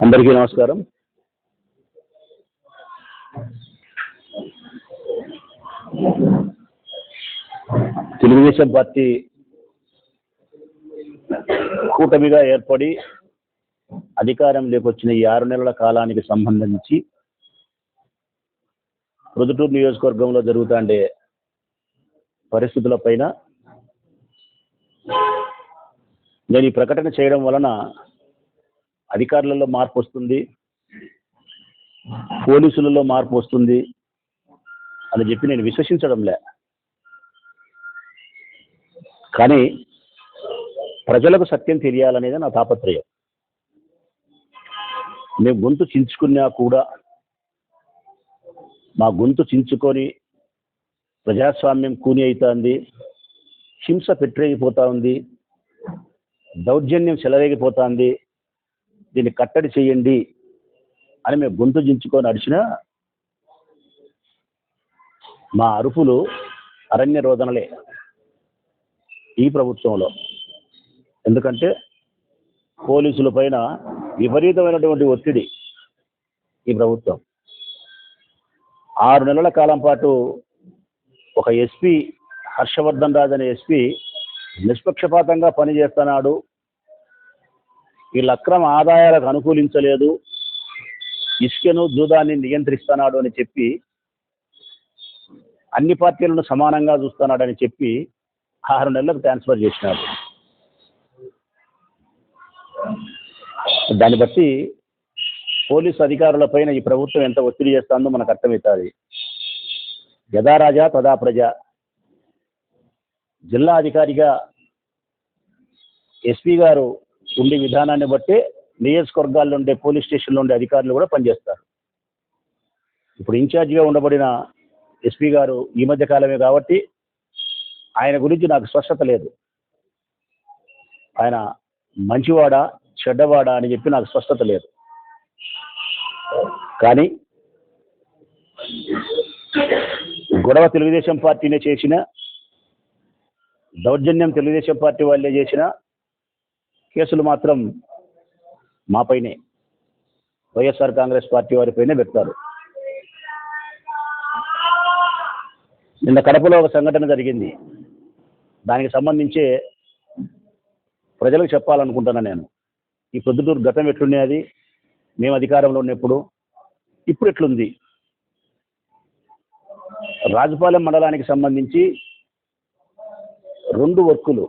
అందరికీ నమస్కారం. తెలుగుదేశం పార్టీ కూటమిగా ఏర్పడి అధికారం లేకొచ్చిన ఈ ఆరు నెలల కాలానికి సంబంధించి ప్రొద్దుటూరు నియోజకవర్గంలో జరుగుతుండే పరిస్థితులపైన నేను ఈ ప్రకటన చేయడం వలన అధికారులలో మార్పు వస్తుంది. పోలీసులలో మార్పు వస్తుంది. అని చెప్పి నేను విశ్వసించడంలే కానీ ప్రజలకు సత్యం తెలియాలనేది నా తాపత్రయం. మేము గొంతు చించుకున్నా కూడా మా గొంతు చించుకొని ప్రజాస్వామ్యం కూని అవుతుంది హింస పెట్టరేగిపోతా ఉంది దౌర్జన్యం చెలరేగిపోతుంది. దీన్ని కట్టడి చేయండి అని మేము గొంతు దించుకొని నడిచినా మా అరుపులు అరణ్య రోదనలే ఈ ప్రభుత్వంలో. ఎందుకంటే పోలీసుల పైన విపరీతమైనటువంటి ఒత్తిడి ఈ ప్రభుత్వం. ఆరు నెలల కాలం పాటు ఒక ఎస్పీ హర్షవర్ధన్ రాజ్ అనే ఎస్పీ నిష్పక్షపాతంగా పనిచేస్తున్నాడు. వీళ్ళ అక్రమ ఆదాయాలకు అనుకూలించలేదు. ఇసుకను జూదాన్ని నియంత్రిస్తున్నాడు అని చెప్పి అన్ని పార్టీలను సమానంగా చూస్తున్నాడని చెప్పి ఆరు నెలలకు ట్రాన్స్ఫర్ చేసినాడు. దాన్ని బట్టి పోలీసు అధికారులపైన ఈ ప్రభుత్వం ఎంత ఒత్తిడి చేస్తుందో మనకు అర్థమవుతుంది. యథా రాజా తదా ప్రజ. జిల్లా అధికారిగా ఎస్పీ గారు ఉండే విధానాన్ని బట్టి నియోజకవర్గాల్లో ఉండే పోలీస్ స్టేషన్లో ఉండే అధికారులు కూడా పనిచేస్తారు. ఇప్పుడు ఇన్ఛార్జిగా ఉండబడిన ఎస్పీ గారు ఈ మధ్య కాలమే కాబట్టి ఆయన గురించి నాకు స్పష్టత లేదు. ఆయన మంచివాడా చెడ్డవాడా అని చెప్పి నాకు స్పష్టత లేదు. కానీ గొడవ తెలుగుదేశం పార్టీనే చేసిన దౌర్జన్యం తెలుగుదేశం పార్టీ వాళ్ళే చేసిన కేసులు మాత్రం మాపైనే వైఎస్ఆర్ కాంగ్రెస్ పార్టీ వారిపైనే పెడతారు. నిన్న కడపలో ఒక సంఘటన జరిగింది. దానికి సంబంధించే ప్రజలకు చెప్పాలనుకుంటున్నా నేను. ఈ ప్రొద్దుటూరు గతం ఎట్లుండే అది? మేము అధికారంలో ఉన్నప్పుడు ఇప్పుడు ఎట్లుంది? రాజపాలెం మండలానికి సంబంధించి రెండు వర్కులు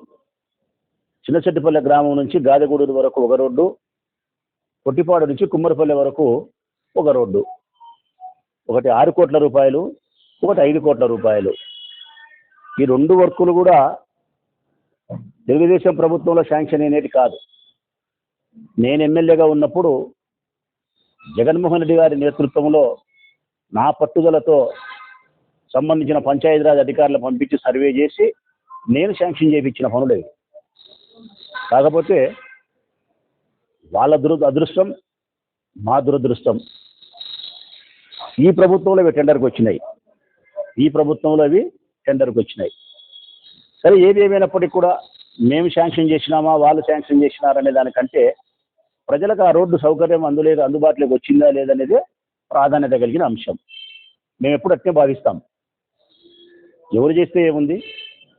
చిన్నచెట్టుపల్లె గ్రామం నుంచి గాదిగూడూరు వరకు ఒక రోడ్డు పొట్టిపాడు నుంచి కుమ్మరిపల్లె వరకు ఒక రోడ్డు. ఒకటి ఆరు కోట్ల రూపాయలు ఒకటి ఐదు కోట్ల రూపాయలు. ఈ రెండు వర్కులు కూడా తెలుగుదేశం ప్రభుత్వంలో శాంక్షన్ అయినది కాదు. నేను ఎమ్మెల్యేగా ఉన్నప్పుడు జగన్మోహన్ రెడ్డి గారి నేతృత్వంలో నా పట్టుదలతో సంబంధించిన పంచాయతీరాజ్ అధికారులు పంపించి సర్వే చేసి నేను శాంక్షన్ చేయించిన పనులు ఇవి. కాకపోతే వాళ్ళ దురు అదృష్టం మా దురదృష్టం. ఈ ప్రభుత్వంలో ఇవి టెండర్కి వచ్చినాయి. ఈ ప్రభుత్వంలో అవి టెండర్కి వచ్చినాయి. సరే ఏది ఏమైనప్పటికీ కూడా మేము శాంక్షన్ చేసినామా వాళ్ళు శాంక్షన్ చేసినారనే దానికంటే ప్రజలకు ఆ రోడ్డు సౌకర్యం అందులేదు అందుబాటులోకి వచ్చిందా లేదనేది ప్రాధాన్యత కలిగిన అంశం. మేము ఎప్పుడు అట్నే భావిస్తాం. ఎవరు చేస్తే ఏముంది?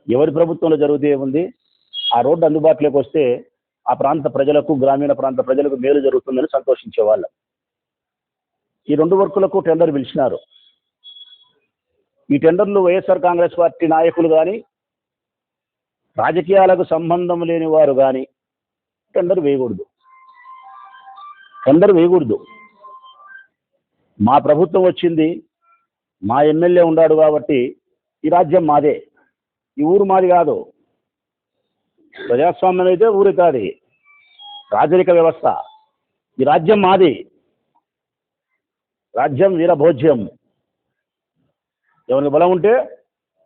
ఎవరి ప్రభుత్వంలో జరిగితే ఏముంది? ఆ రోడ్డు అందుబాటులోకి వస్తే ఆ ప్రాంత ప్రజలకు గ్రామీణ ప్రాంత ప్రజలకు మేలు జరుగుతుందని సంతోషించే వాళ్ళం ఈ రెండు వర్కులకు టెండర్ పిలిచినారు. ఈ టెండర్లు వైఎస్ఆర్ కాంగ్రెస్ పార్టీ నాయకులు కానీ రాజకీయాలకు సంబంధం లేని వారు కానీ టెండర్ వేయకూడదు. టెండర్ వేయకూడదు. మా ప్రభుత్వం వచ్చింది మా ఎమ్మెల్యే ఉన్నాడు కాబట్టి ఈ రాజ్యం మాదే. ఈ ఊరు మాది కాదు. ప్రజాస్వామ్యం అయితే ఊరి కాదు రాజరిక వ్యవస్థ. ఈ రాజ్యం మాది. రాజ్యం వీరభోజ్యం ఎవరికి బలం ఉంటే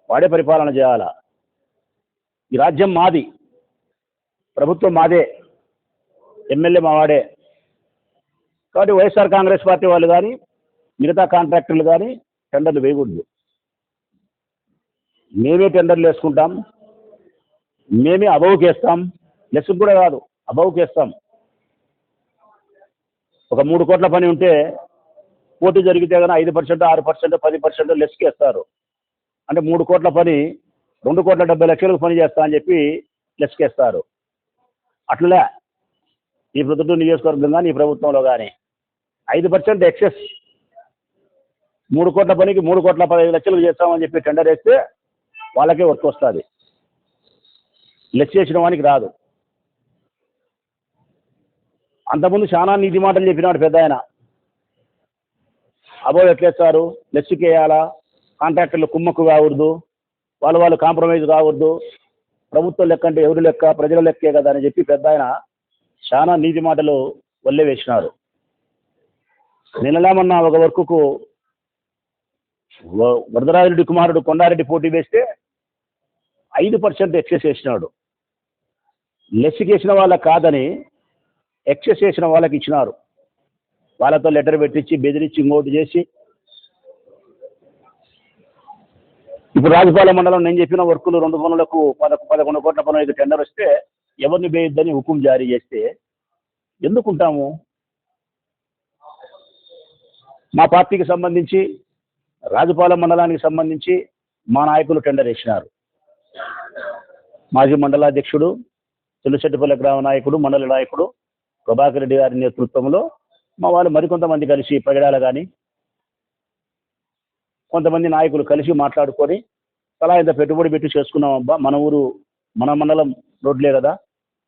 వాడే పరిపాలన చేయాలా. ఈ రాజ్యం మాది. ప్రభుత్వం మాదే. ఎమ్మెల్యే మావాడే కాబట్టి వైఎస్ఆర్ కాంగ్రెస్ పార్టీ వాళ్ళు కానీ మిగతా కాంట్రాక్టర్లు కానీ టెండర్లు వేయకూడదు. మేమే టెండర్లు వేసుకుంటాం. మేమే అబౌవ్కి వేస్తాం లెస్కి కూడా కాదు అబౌవ్కి వేస్తాం ఒక మూడు కోట్ల పని ఉంటే పోటీ జరిగితే కానీ ఐదు పర్సెంట్ ఆరు పర్సెంట్ పది పర్సెంట్ లెస్కి వేస్తారు అంటే మూడు కోట్ల పని రెండు కోట్ల డెబ్బై లక్షలకు పని చేస్తా అని చెప్పి లెస్కేస్తారు అట్లలే ఈ ప్రభుత్వం నియోజకవర్గం కానీ ఈ ప్రభుత్వంలో కానీ ఐదు పర్సెంట్ ఎక్సెస్ మూడు కోట్ల పనికి మూడు కోట్ల పదహైదు లక్షలకు చేస్తామని చెప్పి టెండర్ వేస్తే వాళ్ళకే వర్క్ వస్తుంది. లెస్ చేసిన వానికి రాదు. అంతకుముందు చాలా నీతి మాటలు చెప్పినాడు పెద్ద ఆయన అబో ఎట్లేస్తారు? లెస్కి వేయాలా కాంట్రాక్టర్లు కుమ్మక్కు కావద్దు. వాళ్ళు వాళ్ళు కాంప్రమైజ్ కావద్దు. ప్రభుత్వం లెక్క అంటే ఎవరు లెక్క? ప్రజల లెక్కే కదా అని చెప్పి పెద్ద ఆయన చాలా నీతి మాటలు వల్లే వేసినారు. నిన్నలేమన్నా ఒక వర్కుకు వ- కుమారుడు కొండారెడ్డి పోటీ వేస్తే ఐదు పర్సెంట్ ఎక్సెస్ చేసినాడు లెస్ చేసిన వాళ్ళకి కాదని ఎక్సెస్ చేసిన వాళ్ళకి ఇచ్చినారు. వాళ్ళతో లెటర్ పెట్టించి బెదిరించి ఇంకోటి చేసి. ఇప్పుడు రాజపాలెం మండలం నేను చెప్పిన వర్కులు రెండు పనులకు పదకొ పదకొండు కోట్ల పనులకు టెండర్ వస్తే ఎవరిని వేయొద్దని హుకుం జారీ చేస్తే ఎందుకుంటాము? మా పార్టీకి సంబంధించి రాజపాలెం మండలానికి సంబంధించి మా నాయకులు టెండర్ వేసినారు. మాజీ మండలాధ్యక్షుడు తులసెట్టిపల్లి గ్రామ నాయకుడు మండల నాయకుడు ప్రభాకర్ రెడ్డి గారి నేతృత్వంలో మా వాళ్ళు మరికొంతమంది కలిసి ప్రగడాల కానీ కొంతమంది నాయకులు కలిసి మాట్లాడుకొని తలా ఇంత పెట్టుబడి పెట్టి చేసుకున్నాం అబ్బా మన ఊరు మన మండలం రోడ్లే కదా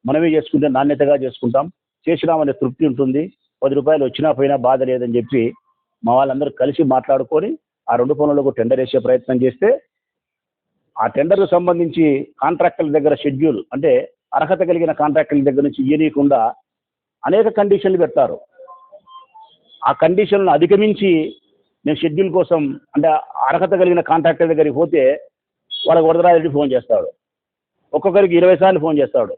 మనమే చేసుకుంటే నాణ్యతగా చేసుకుంటాం చేసినామనే తృప్తి ఉంటుంది పది రూపాయలు వచ్చినా పోయినా బాధ లేదని చెప్పి మా వాళ్ళందరూ కలిసి మాట్లాడుకొని ఆ రెండు పనులకు టెండర్ వేసే ప్రయత్నం చేస్తే ఆ టెండర్కు సంబంధించి కాంట్రాక్టర్ల దగ్గర షెడ్యూల్ అంటే అర్హత కలిగిన కాంట్రాక్టర్ల దగ్గర నుంచి ఇయ్యనీయకుండా అనేక కండిషన్లు పెడతారు. ఆ కండిషన్లను అధిగమించి నేను షెడ్యూల్ కోసం అంటే అర్హత కలిగిన కాంట్రాక్టర్ దగ్గరికి పోతే వాళ్ళకి వరదరాజరెడ్డి ఫోన్ చేస్తాడు. ఒక్కొక్కరికి ఇరవై సార్లు ఫోన్ చేస్తాడు.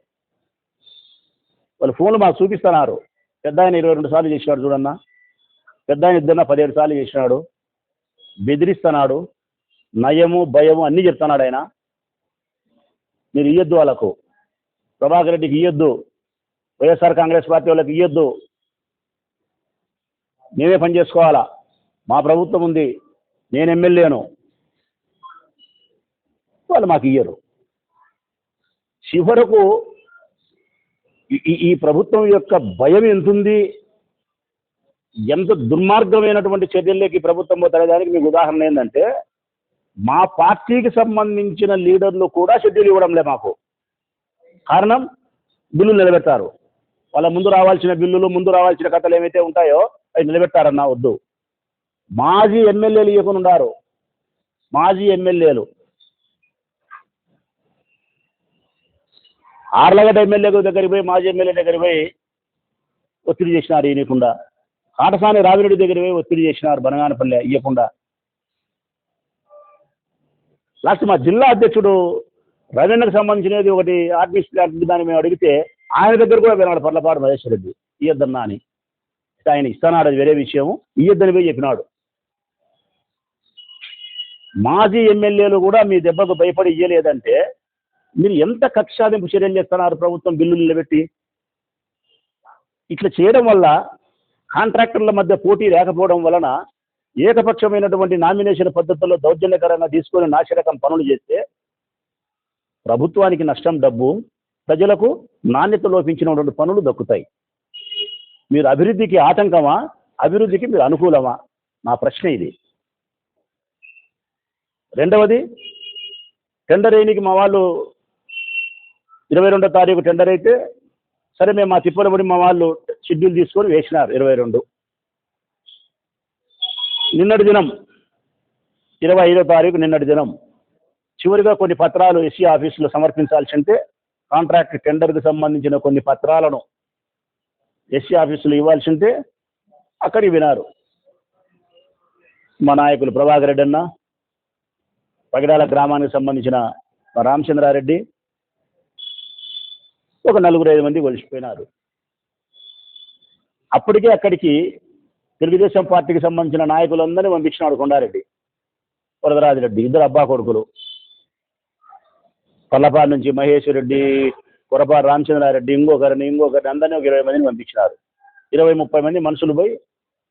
వాళ్ళు ఫోన్లు మాకు చూపిస్తున్నారు. పెద్ద ఆయన ఇరవై రెండు సార్లు చేసినాడు చూడన్నా. పెద్ద ఆయన ఇద్దరు పదిహేడు సార్లు చేసినాడు. బెదిరిస్తున్నాడు. నయము భయము అన్నీ చెప్తున్నాడు ఆయన. మీరు ఇయ్యొద్దు వాళ్ళకు. ప్రభాకర్ రెడ్డికి ఇయ్యొద్దు. వైఎస్ఆర్ కాంగ్రెస్ పార్టీ వాళ్ళకి ఇయ్యొద్దు. మేమే పని చేసుకోవాలా? మా ప్రభుత్వం ఉంది. నేను ఎమ్మెల్యేను. వాళ్ళు మాకు ఇయ్యరు. చివరకు ఈ- ప్రభుత్వం యొక్క భయం ఎంతుంది? ఎంత దుర్మార్గమైనటువంటి చర్యల్లోకి ప్రభుత్వం పోతాడడానికి మీకు ఉదాహరణ ఏంటంటే మా పార్టీకి సంబంధించిన లీడర్లు కూడా షెడ్యూల్ ఇవ్వడం లే మాకు. కారణం బిల్లులు నిలబెట్టారు. వాళ్ళ ముందు రావాల్సిన బిల్లులు ముందు రావాల్సిన కథలు ఏవైతే ఉంటాయో అవి నిలబెట్టారన్నా వద్దు. మాజీ ఎమ్మెల్యేలు ఇవ్వకుండా ఉన్నారు మాజీ ఎమ్మెల్యేలు. ఆర్లగడ్డ ఎమ్మెల్యే దగ్గరికి పోయి మాజీ ఎమ్మెల్యే దగ్గరికి పోయి ఒత్తిడి చేసినారు ఇవ్వకుండా కాటసాని రావిరెడ్డి దగ్గర పోయి ఒత్తిడి చేసినారు బనగానపల్లె ఇవ్వకుండా. లాస్ట్ మా జిల్లా అధ్యక్షుడు రవీణకు సంబంధించినది ఒకటి ఆర్టిస్ట్ ప్లాంట్ దాన్ని మేము అడిగితే ఆయన దగ్గర కూడా వినాడు పర్లపాడు మహేశ్వర రెడ్డి. ఇయ్యద్దన్నా అని ఆయన ఇస్తానాడు అది వేరే విషయం ఇయ్యద్దని పోయి చెప్పినాడు. మాజీ ఎమ్మెల్యేలు కూడా మీ దెబ్బకు భయపడి ఇయ్యలేదంటే మీరు ఎంత కక్షాదింపు చర్యలు చేస్తున్నారు ప్రభుత్వం బిల్లులు నిలబెట్టి? ఇట్లా చేయడం వల్ల కాంట్రాక్టర్ల మధ్య పోటీ లేకపోవడం వలన ఏకపక్షమైనటువంటి నామినేషన్ పద్ధతుల్లో దౌర్జన్యకరంగా తీసుకొని నాశరకం పనులు చేస్తే ప్రభుత్వానికి నష్టం డబ్బు ప్రజలకు నాణ్యత లోపించినటువంటి పనులు దక్కుతాయి. మీరు అభివృద్ధికి ఆటంకమా? అభివృద్ధికి మీరు అనుకూలమా? నా ప్రశ్న ఇది. రెండవది టెండర్ వేయనికి మా వాళ్ళు ఇరవై రెండో తారీఖు టెండర్ అయితే సరే మేము మా తిప్పలబడి మా వాళ్ళు షెడ్యూల్ తీసుకొని వేసినారు ఇరవై రెండు. నిన్నటి దినం ఇరవై ఐదో తారీఖు నిన్నటి దినం. చివరిగా కొన్ని పత్రాలు ఎస్సీ ఆఫీసులో సమర్పించాల్సి ఉంటే కాంట్రాక్ట్ టెండర్కి సంబంధించిన కొన్ని పత్రాలను ఎస్సీ ఆఫీసులో ఇవ్వాల్సి ఉంటే అక్కడికి వినారు మా నాయకులు ప్రభాకర్ రెడ్డి అన్న పగిడాల గ్రామానికి సంబంధించిన రామచంద్రారెడ్డి ఒక నలుగురు ఐదు మంది కొలిసిపోయినారు అప్పటికే అక్కడికి తెలుగుదేశం పార్టీకి సంబంధించిన నాయకులందరినీ పంపించినాడు కొండారెడ్డి వరదరాజిరెడ్డి ఇద్దరు అబ్బా కొడుకులు. పల్లపాడు నుంచి మహేష్ రెడ్డి కొరపాడు రామచంద్రారెడ్డి ఇంకొకరిని ఇంకొకరిని అందరినీ ఒక ఇరవై మందిని పంపించినారు. ఇరవై ముప్పై మంది మనుషులు పోయి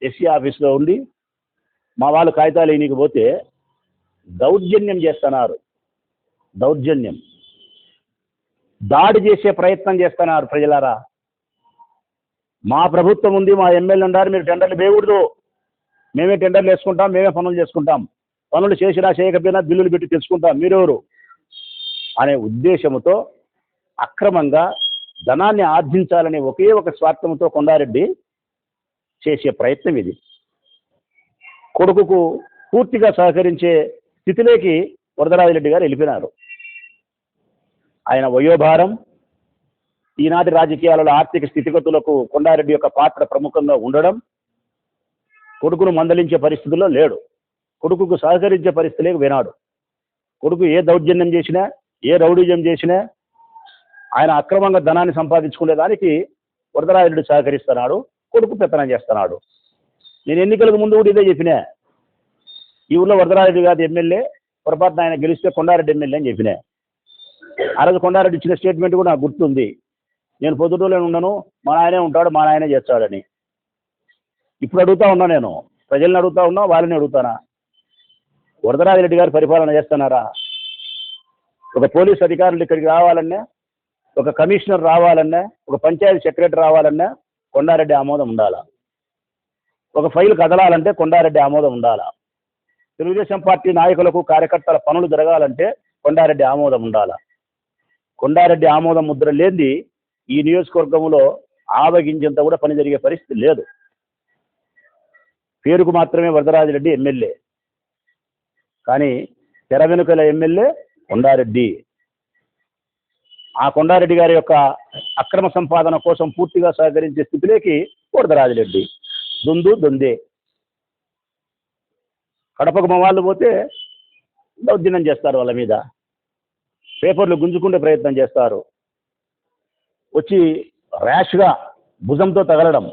ఎస్సీ ఆఫీస్లో ఉండి మా వాళ్ళు కాగితాలు వేయనీకి పోతే దౌర్జన్యం చేస్తున్నారు. దౌర్జన్యం. దాడి చేసే ప్రయత్నం చేస్తున్నారు ప్రజలారా. మా ప్రభుత్వం ఉంది మా ఎమ్మెల్యే ఉన్నారు మీరు టెండర్లు వేయకూడదు. మేమే టెండర్లు వేసుకుంటాం మేమే పనులు చేసుకుంటాం. పనులు చేసినా చేయకపోయినా బిల్లులు పెట్టి తెచ్చుకుంటాం. మీరెవరు? అనే ఉద్దేశంతో అక్రమంగా ధనాన్ని ఆర్జించాలనే ఒకే ఒక స్వార్థంతో కొండారెడ్డి చేసే ప్రయత్నం ఇది. కొడుకుకు పూర్తిగా సహకరించే స్థితిలోకి వరదరాజిరెడ్డి గారు వెళ్ళిపోయినారు. ఆయన వయోభారం ఈనాటి రాజకీయాలలో ఆర్థిక స్థితిగతులకు కొండారెడ్డి యొక్క పాత్ర ప్రముఖంగా ఉండడం కొడుకును మందలించే పరిస్థితుల్లో లేడు. కొడుకుకు సహకరించే పరిస్థితిలోకి వినాడు కొడుకు ఏ దౌర్జన్యం చేసినా ఏ రౌడీజం చేసినా ఆయన అక్రమంగా ధనాన్ని సంపాదించుకునే దానికి వరదరాజుడు సహకరిస్తున్నాడు కొడుకు పెత్తనం చేస్తున్నాడు. నేను ఎన్నికలకు ముందు కూడా ఇదే చెప్పినా. ఈ ఊళ్ళో వరదరాజుడు కాదు ఎమ్మెల్యే పొరపాటున ఆయన గెలిస్తే కొండారెడ్డి ఎమ్మెల్యే అని చెప్పినా. ఆ రోజు కొండారెడ్డి ఇచ్చిన స్టేట్మెంట్ కూడా నాకు గుర్తుంది. నేను పొద్దుటూరులో ఉండను మా నాయనే ఉంటాడు మా నాయనే చేస్తాడని. ఇప్పుడు అడుగుతా ఉన్నా నేను ప్రజల్ని అడుగుతా ఉన్నా వాళ్ళని అడుగుతానా? వరదరాజరెడ్డి గారు పరిపాలన చేస్తున్నారా? ఒక పోలీస్ అధికారులు ఇక్కడికి రావాలన్నా ఒక కమిషనర్ రావాలన్నా ఒక పంచాయతీ సెక్రటరీ రావాలన్నా కొండారెడ్డి ఆమోదం ఉండాలా? ఒక ఫైల్ కదలాలంటే కొండారెడ్డి ఆమోదం ఉండాలా? తెలుగుదేశం పార్టీ నాయకులకు కార్యకర్తల పనులు జరగాలంటే కొండారెడ్డి ఆమోదం ఉండాలా? కొండారెడ్డి ఆమోదం ముద్ర లేనిది ఈ నియోజకవర్గంలో ఆవగించేంత కూడా పని జరిగే పరిస్థితి లేదు. పేరుకు మాత్రమే వరదరాజిరెడ్డి ఎమ్మెల్యే. కానీ తెర వెనుకల ఎమ్మెల్యే కొండారెడ్డి. ఆ కొండారెడ్డి గారి యొక్క అక్రమ సంపాదన కోసం పూర్తిగా సహకరించే స్థితిలోకి కోడదరాజిరెడ్డి దొందు దొందే. కడపకు మా వాళ్ళు పోతే దౌర్జన్యం చేస్తారు వాళ్ళ మీద. పేపర్లు గుంజుకుండే ప్రయత్నం చేస్తారు. వచ్చి ర్యాష్గా భుజంతో తగలడం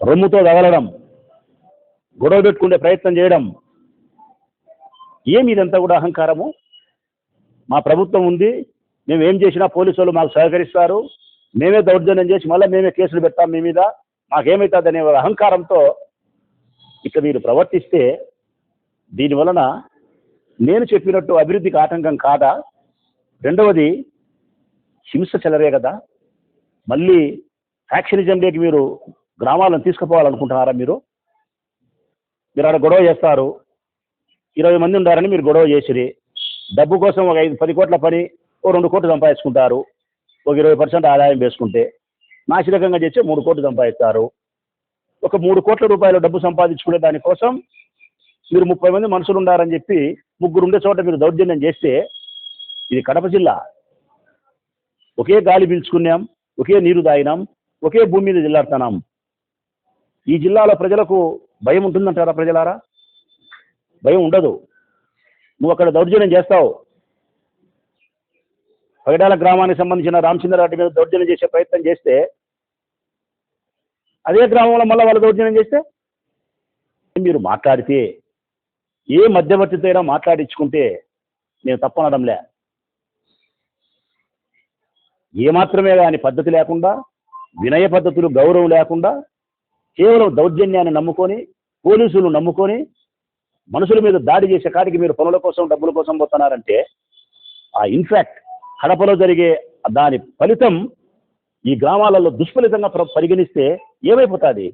రొమ్ముతో తగలడం గొడవ పెట్టుకునే ప్రయత్నం చేయడం ఏమి ఇదంతా కూడా అహంకారము? మా ప్రభుత్వం ఉంది మేము ఏం చేసినా పోలీసు వాళ్ళు మాకు సహకరిస్తారు మేమే దౌర్జన్యం చేసి మళ్ళీ మేమే కేసులు పెడతాం మీ మీద మాకేమవుతుంది అనే అహంకారంతో ఇక మీరు ప్రవర్తిస్తే దీనివలన నేను చెప్పినట్టు అభివృద్ధికి ఆటంకం కాదా? రెండవది హింస చెలరే కదా? మళ్ళీ ఫ్యాక్షనిజంలోకి మీరు గ్రామాలను తీసుకుపోవాలనుకుంటున్నారా మీరు? మీరు ఆడ గొడవ చేస్తారు ఇరవై మంది ఉండారని మీరు గొడవ చేసిరి. డబ్బు కోసం ఒక ఐదు పది కోట్ల పని ఓ రెండు కోట్లు సంపాదించుకుంటారు. ఒక ఇరవై పర్సెంట్ ఆదాయం వేసుకుంటే నాశరకంగా చేస్తే మూడు కోట్లు సంపాదిస్తారు. ఒక మూడు కోట్ల రూపాయల డబ్బు సంపాదించుకునే దానికోసం మీరు ముప్పై మంది మనుషులు ఉండారని చెప్పి ముగ్గురు ఉండే చోట మీరు దౌర్జన్యం చేస్తే ఇది కడప జిల్లా. ఒకే గాలి పీల్చుకున్నాం ఒకే నీరు తాగినాం ఒకే భూమి మీద జిల్లాడుతున్నాం. ఈ జిల్లాలో ప్రజలకు భయం ఉంటుందంటారా ప్రజలారా? భయం ఉండదు. నువ్వు అక్కడ దౌర్జన్యం చేస్తావు. పగడాల గ్రామానికి సంబంధించిన రామచంద్రరాటి మీద దౌర్జన్యం చేసే ప్రయత్నం చేస్తే అదే గ్రామంలో మళ్ళీ వాళ్ళు దౌర్జన్యం చేస్తే? మీరు మాట్లాడితే ఏ మధ్యవర్తితో అయినా మాట్లాడించుకుంటే నేను తప్పనడంలే. ఏమాత్రమే కానీ పద్ధతి లేకుండా వినయ పద్ధతులు గౌరవం లేకుండా కేవలం దౌర్జన్యాన్ని నమ్ముకొని పోలీసులు నమ్ముకొని మనుషుల మీద దాడి చేసే కాడికి మీరు పనుల కోసం డబ్బుల కోసం పోతున్నారంటే ఆ ఇన్ఫాక్ట్ కడపలో జరిగే దాని ఫలితం ఈ గ్రామాలలో దుష్ఫలితంగా పరిగణిస్తే ఏమైపోతుంది?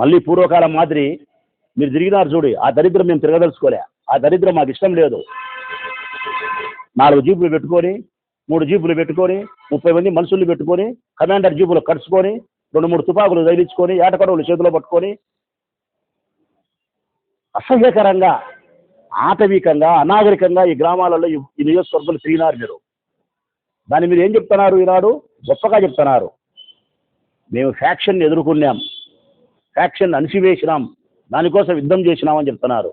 మళ్ళీ పూర్వకాలం మాదిరి మీరు తిరిగినారు చూడు ఆ దరిద్రం మేము తిరగదలుచుకోలే. ఆ దరిద్రం మాకు ఇష్టం లేదు. నాలుగు జీపులు పెట్టుకొని మూడు జీపులు పెట్టుకొని ముప్పై మంది మనుషులు పెట్టుకొని కమాండర్ జీపులు కడుచుకొని రెండు మూడు తుపాకులు తగిలించుకొని ఏటకడవులు చేతిలో పట్టుకొని అసహ్యకరంగా ఆటవికంగా అనాగరికంగా ఈ గ్రామాలలో ఈ ఈ తిరిగినారు మీరు. దాన్ని మీరు ఏం చెప్తున్నారు ఈనాడు? గొప్పగా చెప్తున్నారు. మేము ఫ్యాక్షన్ ఎదుర్కొన్నాం. ఫ్యాక్షన్ అణిసివేసినాం దానికోసం యుద్ధం చేసినామని చెప్తున్నారు.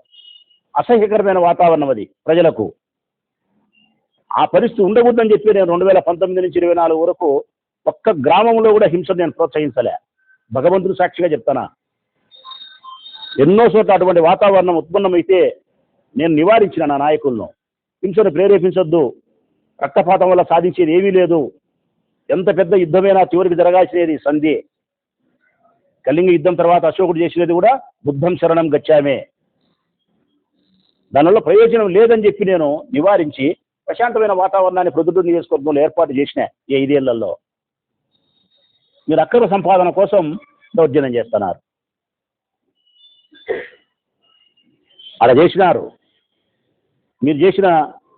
అసహ్యకరమైన వాతావరణం అది ప్రజలకు. ఆ పరిస్థితి ఉండకూడదని చెప్పి నేను రెండు వేల పంతొమ్మిది నుంచి ఇరవై నాలుగు వరకు ఒక్క గ్రామంలో కూడా హింసను నేను ప్రోత్సహించలే. భగవంతుడు సాక్షిగా చెప్తానా ఎన్నో చోట్ల అటువంటి వాతావరణం ఉత్పన్నమైతే నేను నివారించిన నా నాయకులను. హింసను ప్రేరేపించొద్దు. రక్తపాతం వల్ల సాధించేది ఏమీ లేదు. ఎంత పెద్ద యుద్ధమైనా చివరికి జరగాల్సినది సంధి. కళింగ యుద్ధం తర్వాత అశోకుడు చేసినది కూడా బుద్ధం శరణం గచ్చామే. దానివల్ల ప్రయోజనం లేదని చెప్పి నేను నివారించి ప్రశాంతమైన వాతావరణాన్ని ప్రొద్దుటూరు నియోజకవర్గంలో ఏర్పాటు చేసిన ఈ ఐదేళ్ళలో. మీరు అక్రమ సంపాదన కోసం దౌర్జన్యం చేస్తున్నారు. అలా చేసినారు. మీరు చేసిన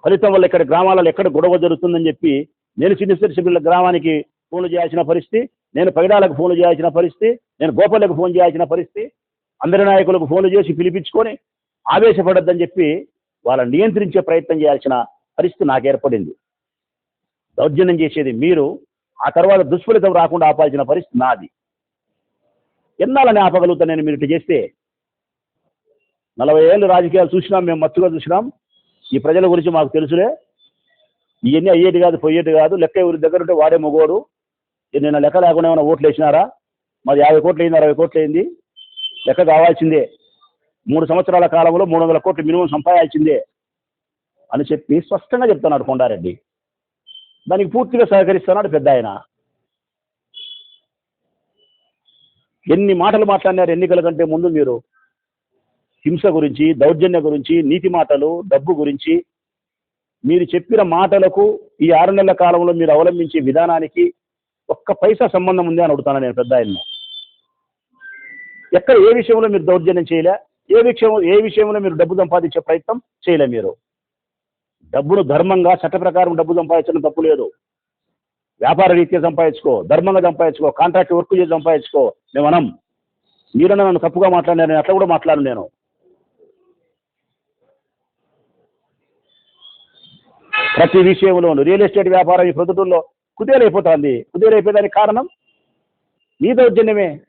ఫలితం వల్ల ఇక్కడ గ్రామాలలో ఎక్కడ గొడవ జరుగుతుందని చెప్పి నేను చిన్నసిరిసిపిల్ల గ్రామానికి ఫోన్లు చేయాల్సిన పరిస్థితి నేను పైడాలకు ఫోన్లు చేయాల్సిన పరిస్థితి నేను గోపాలకు ఫోన్ చేయాల్సిన పరిస్థితి అందరి నాయకులకు ఫోన్లు చేసి పిలిపించుకొని ఆవేశపడద్దని చెప్పి వాళ్ళని నియంత్రించే ప్రయత్నం చేయాల్సిన పరిస్థితి నాకు ఏర్పడింది. దౌర్జన్యం చేసేది మీరు ఆ తర్వాత దుష్ఫలితం రాకుండా ఆపాల్సిన పరిస్థితి నాది. ఎన్నాళ్ళని ఆపగలుగుతా నేను మీరు ఇటు చేస్తే? నలభై ఏళ్ళు రాజకీయాలు చూసినాం మేము మత్తుగా చూసినాం. ఈ ప్రజల గురించి మాకు తెలుసులే. ఇవన్నీ అయ్యేటి కాదు పోయేటి కాదు. లెక్క ఎవరి దగ్గర ఉంటే వాడే మొగోడు. నిన్న లెక్క లేకుండా ఏమైనా ఓట్లు వేసినారా? మాది యాభై కోట్లు అయింది అరవై కోట్లు అయింది. లెక్క కావాల్సిందే. మూడు సంవత్సరాల కాలంలో మూడు వందల కోట్లు మినిమం సంపాదించిందే అని చెప్పి స్పష్టంగా చెప్తున్నాడు కొండారెడ్డి. దానికి పూర్తిగా సహకరిస్తున్నాడు పెద్ద ఆయన. ఎన్ని మాటలు మాట్లాడినారు ఎన్నికల కంటే ముందు మీరు? హింస గురించి దౌర్జన్య గురించి నీతి మాటలు డబ్బు గురించి మీరు చెప్పిన మాటలకు ఈ ఆరు నెలల కాలంలో మీరు అవలంబించే విధానానికి ఒక్క పైసా సంబంధం ఉంది అని అడుగుతాను నేను పెద్ద ఆయన్ను. ఎక్కడ ఏ విషయంలో మీరు దౌర్జన్యం చేయలే ఏ విషయం ఏ విషయంలో మీరు డబ్బు సంపాదించే ప్రయత్నం చేయలే మీరు. డబ్బును ధర్మంగా చట్ట ప్రకారం డబ్బు సంపాదించడం తప్పు లేదు. వ్యాపార రీత్యా సంపాదించుకో ధర్మంగా సంపాదించుకో కాంట్రాక్ట్ వర్క్ చేసి సంపాదించుకో మేము అనం మీరన్నా నన్ను తప్పుగా మాట్లాడినారు నేను అట్లా కూడా మాట్లాడను నేను. ప్రతి విషయంలోనూ రియల్ ఎస్టేట్ వ్యాపారం ఈ ప్రొద్దుటూరులో కుదేలైపోతుంది. కుదేలైపోయేదానికి కారణం మీ దౌర్జన్యమే.